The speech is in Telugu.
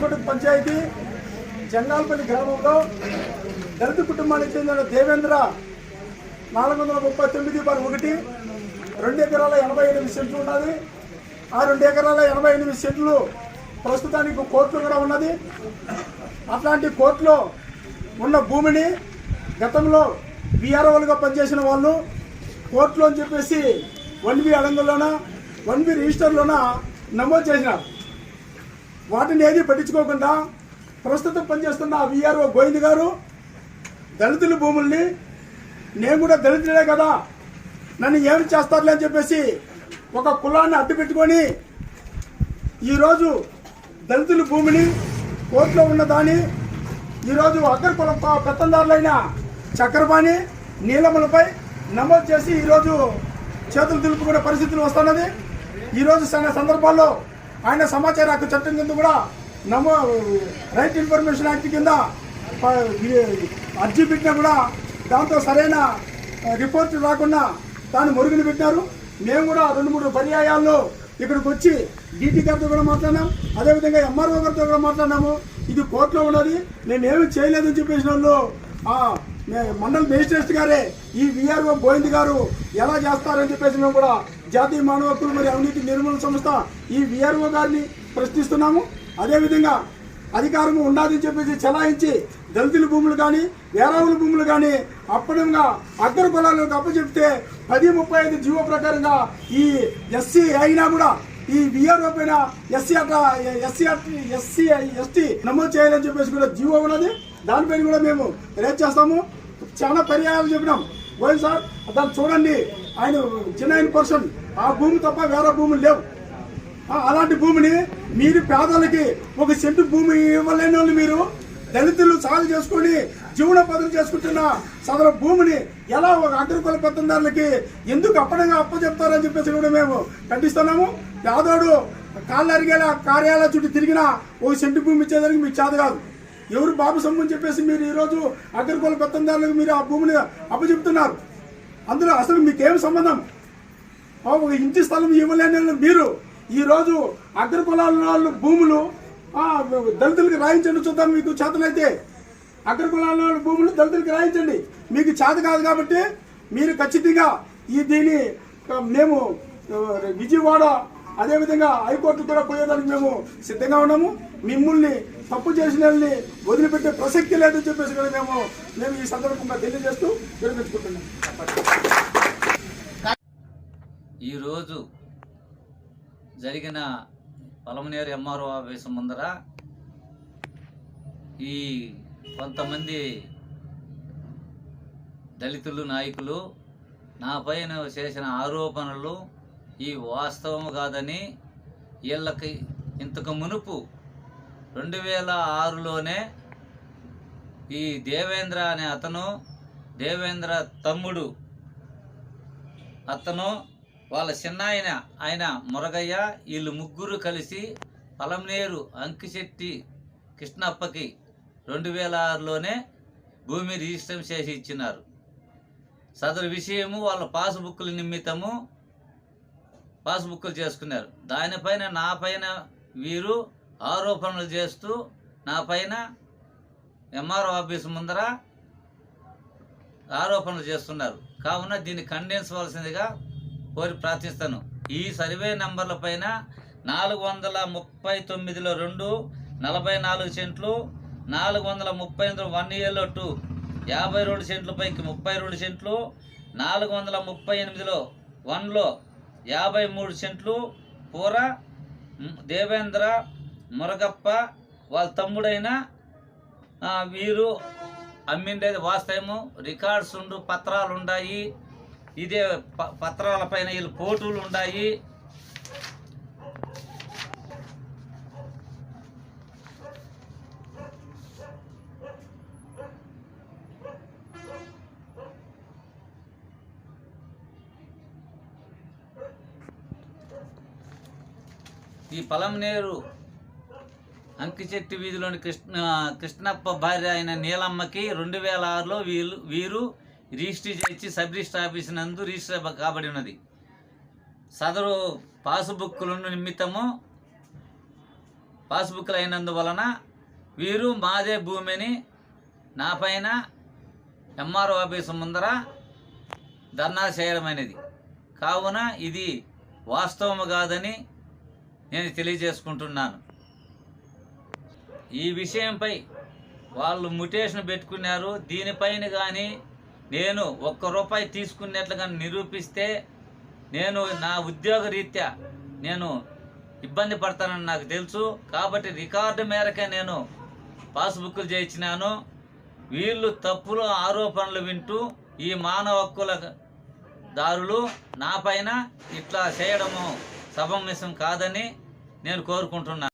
చింతలకొట్టు పంచాయతీ జంగాలపల్లి గ్రామంలో దళిత కుటుంబానికి చెందిన దేవేంద్ర నాలుగు వందల ముప్పై తొమ్మిది బార్ ఒకటి రెండు ఎకరాల ఎనభై ఎనిమిది సెంట్లు ఉన్నది. ఆ రెండు ఎకరాల ఎనభై ఎనిమిది సెంట్లు ప్రస్తుతానికి కోర్టులో కూడా ఉన్నది. అట్లాంటి కోర్టులో ఉన్న భూమిని గతంలో విఆర్ఓలుగా పనిచేసిన వాళ్ళు కోర్టులో అని చెప్పేసి వన్ బి అడంగుల్లోన వన్ బి రిజిస్టర్లోన నమోదు చేసినారు. వాటిని ఏది పట్టించుకోకుండా ప్రస్తుతం పనిచేస్తున్న విఆర్ఓ గోవింద్ గారు దళితుల భూముల్ని నేను కూడా దళితులే కదా. నన్ను ఏమి చేస్తారులే అని చెప్పేసి ఒక కులాన్ని అడ్డు పెట్టుకొని ఈరోజు దళితుల భూమిని కోర్టులో ఉన్నదాన్ని ఈరోజు అగ్ర కుల పెత్తందారులైన చక్రపాణి నీలములపై నమోదు చేసి ఈరోజు చేతులు దులుపుకునే పరిస్థితులు వస్తున్నది. ఈరోజు చాలా సందర్భాల్లో ఆయన సమాచార హక్కు చట్టం కింద కూడా నమో రైట్ ఇన్ఫర్మేషన్ యాక్ట్ కింద అర్జీ పెట్టినా కూడా దాంతో సరైన రిపోర్ట్ రాకుండా దాన్ని మురుగుని పెట్టినారు. మేము కూడా రెండు మూడు పర్యాయాల్లో ఇక్కడికి వచ్చి డీటీ గారితో కూడా మాట్లాడినాం. అదేవిధంగా ఎంఆర్ఓ గారితో కూడా మాట్లాడినాము. ఇది కోర్టులో ఉన్నది. నేనేమి చేయలేదని చెప్పేసిన వాళ్ళు మండల మేజిస్ట్రేట్ గారే ఈ విఆర్ఓ గోవింద్ గారు ఎలా చేస్తారని చెప్పేసి మేము కూడా జాతీయ మానవ హక్కులు మరియు అవినీతి నిర్మూలన సంస్థ ఈ విఆర్ఓ గారిని ప్రశ్నిస్తున్నాము. అదేవిధంగా అధికారము ఉండాలని చెప్పేసి చలాయించి దళితుల భూములు కానీ వేరావుల భూములు కానీ అప్పడంగా అగ్ర కులాలకు అప్పచెప్తే పది ముప్పై ఐదు జీవో ప్రకారంగా ఈ ఎస్సీ అయినా కూడా ఈ విఆర్ఓ పైన ఎస్సీ అట్లా ఎస్సీ ఎస్సీ ఎస్టీ నమోదు చేయాలని చెప్పేసి కూడా జీవో ఉన్నది. దానిపైన కూడా మేము రేట్ చేస్తాము. చాలా పర్యాయాలు చెప్పినాం. పోయి సార్ దాన్ని చూడండి ఆయన చిన్న పర్సన్ ఆ భూమి తప్ప వేరే భూములు లేవు. అలాంటి భూమిని మీరు పేదలకి ఒక సెంటు భూమి ఇవ్వలేని వాళ్ళు మీరు దళితులు సాగు చేసుకొని జీవనోపాధులు చేసుకుంటున్న సదరు భూమిని ఎలా ఒక అగ్రకుల పెత్తందారులకి ఎందుకు అప్పనంగా అప్ప చెప్తారని చెప్పేసి కూడా మేము ఖండిస్తున్నాము. పేదోడు కాళ్ళు అరిగేలా కార్యాలయ చుట్టూ తిరిగినా ఓ సెంటు భూమి ఇచ్చేదానికి మీకు చేత కాదు. ఎవరు బాబు సొమ్ము చెప్పేసి మీరు ఈరోజు అగ్రకుల పెత్తందారులకు మీరు ఆ భూమిని అప్పచెప్తున్నారు. అందులో అసలు మీకేం సంబంధం? ఒక ఇంటి స్థలం ఇవ్వలేని వాళ్ళు మీరు ఈరోజు అగ్రకులాల వాళ్ళు భూములు దళితులకు దళితులకి రాయించండి చూద్దాం మీకు చేతనైతే. అగ్రకులాల వాళ్ళ భూములు దళితులకి రాయించండి. మీకు చేత కాదు కాబట్టి మీరు ఖచ్చితంగా ఈ దీని మేము విజయవాడ అదేవిధంగా హైకోర్టు కూడా పోయేదానికి మేము సిద్ధంగా ఉన్నాము. మిమ్మల్ని తప్పు చేసిన వాళ్ళని వదిలిపెట్టే ప్రసక్తి లేదని చెప్పేసి కూడా మేము మేము ఈ సందర్భంగా తెలియజేస్తూ విరమించుకుంటున్నాం. ఈరోజు జరిగిన పలమనేరు ఎంఆర్ఓ ఆఫీసు ముందర ఈ కొంతమంది దళితులు నాయకులు నా పైన చేసిన ఆరోపణలు ఈ వాస్తవం కాదని వీళ్ళకి ఇంతకు మునుపు రెండు వేల ఆరులోనే ఈ దేవేంద్ర అనే అతను దేవేంద్ర తమ్ముడు అతను వాళ్ళ చిన్నాయన ఆయన మురగయ్య వీళ్ళు ముగ్గురు కలిసి పలంనేరు అంకిశెట్టి కృష్ణప్పకి రెండు వేల ఆరులోనే భూమి రిజిస్టర్ చేసి ఇచ్చినారు. సదరు విషయము వాళ్ళ పాస్బుక్ల నిమిత్తము పాస్బుక్లు చేసుకున్నారు. దానిపైన నా పైన వీరు ఆరోపణలు చేస్తూ నా పైన ఎంఆర్ఓ ఆఫీస్ ముందర ఆరోపణలు చేస్తున్నారు. కావున దీన్ని ఖండించవలసిందిగా కోరి ప్రార్థిస్తాను. ఈ సర్వే నంబర్ల పైన నాలుగు వందల ముప్పై తొమ్మిదిలో రెండు నలభై నాలుగు సెంట్లు నాలుగు వందల ముప్పై ఎనిమిది వన్ ఇయర్లో టూ యాభై రెండు సెంట్ల పైకి ముప్పై రెండు సెంట్లు నాలుగు వందల ముప్పై ఎనిమిదిలో వన్లో యాభై మూడు సెంట్లు పూర దేవేంద్ర మురగప్ప వాళ్ళ తమ్ముడైన వీరు అమ్మిండేది వాస్తవము. రికార్డ్స్ ఉండు పత్రాలు ఉన్నాయి ఇదే ప- పత్రాల పైన వీళ్ళు ఫోటోలు ఉన్నాయి ఈ పలంనేరు అంకిచెట్టి వీధిలోని కృష్ణ కృష్ణప్ప భార్య అయిన నీలమ్మకి రెండు వేల ఆరులో వీళ్ళు వీరు రిజిస్టర్ చేసి సబ్ రిజిస్టర్ ఆఫీస్ నందు రిజిస్టర్ కాబడి ఉన్నది. సదరు పాస్బుక్లను నిమిత్తము పాస్బుక్లు అయినందువలన వీరు మాదే భూమిని నా పైన ఎంఆర్ఓ ఆఫీసు ముందర ధర్నా చేయడమైనది. కావున ఇది వాస్తవము కాదని నేను తెలియజేసుకుంటున్నాను. ఈ విషయంపై వాళ్ళు ముటేషన్ పెట్టుకున్నారు. దీనిపైన కానీ నేను ఒక్క రూపాయి తీసుకున్నట్లుగా నిరూపిస్తే నేను నా ఉద్యోగ రీత్యా నేను ఇబ్బంది పడతానని నాకు తెలుసు. కాబట్టి రికార్డు మేరకే నేను పాస్బుక్లు చేయించినాను. వీళ్ళు తప్పులు ఆరోపణలు వింటూ ఈ మానవ హక్కుల దారులు నా పైన ఇట్లా చేయడము సమంజసం కాదని నేను కోరుకుంటున్నాను.